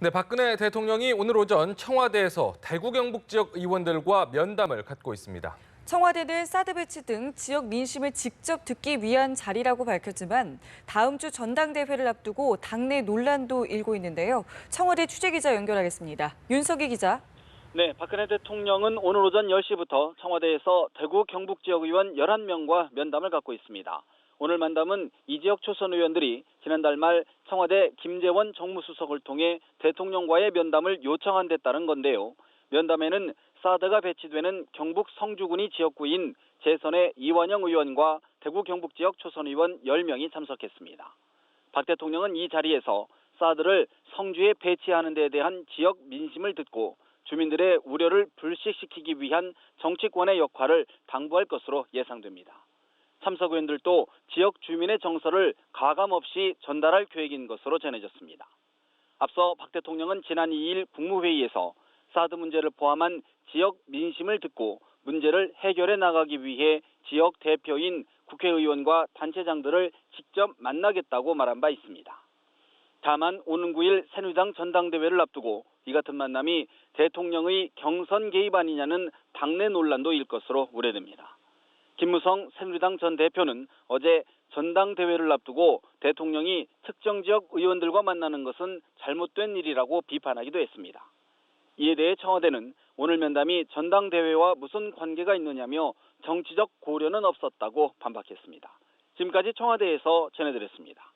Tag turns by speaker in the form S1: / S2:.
S1: 네, 박근혜 대통령이 오늘 오전 청와대에서 대구 경북 지역 의원들과 면담을 갖고 있습니다.
S2: 청와대는 사드 배치 등 지역 민심을 직접 듣기 위한 자리라고 밝혔지만 다음 주 전당대회를 앞두고 당내 논란도 일고 있는데요. 청와대 취재기자 연결하겠습니다. 윤석희 기자.
S3: 네, 박근혜 대통령은 오늘 오전 10시부터 청와대에서 대구 경북 지역 의원 11명과 면담을 갖고 있습니다. 오늘 만담은 이 지역 초선 의원들이 지난달 말 청와대 김재원 정무수석을 통해 대통령과의 면담을 요청한 데 따른 건데요. 면담에는 사드가 배치되는 경북 성주군이 지역구인 재선의 이완영 의원과 대구 경북 지역 초선 의원 10명이 참석했습니다. 박 대통령은 이 자리에서 사드를 성주에 배치하는 데 대한 지역 민심을 듣고 주민들의 우려를 불식시키기 위한 정치권의 역할을 당부할 것으로 예상됩니다. 참석 의원들도 지역 주민의 정서를 가감 없이 전달할 계획인 것으로 전해졌습니다. 앞서 박 대통령은 지난 2일 국무회의에서 사드 문제를 포함한 지역 민심을 듣고 문제를 해결해 나가기 위해 지역 대표인 국회의원과 단체장들을 직접 만나겠다고 말한 바 있습니다. 다만 오는 9일 새누리당 전당대회를 앞두고 이 같은 만남이 대통령의 경선 개입 아니냐는 당내 논란도 일 것으로 우려됩니다. 김무성 새누리당 전 대표는 어제 전당대회를 앞두고 대통령이 특정 지역 의원들과 만나는 것은 잘못된 일이라고 비판하기도 했습니다. 이에 대해 청와대는 오늘 면담이 전당대회와 무슨 관계가 있느냐며 정치적 고려는 없었다고 반박했습니다. 지금까지 청와대에서 전해드렸습니다.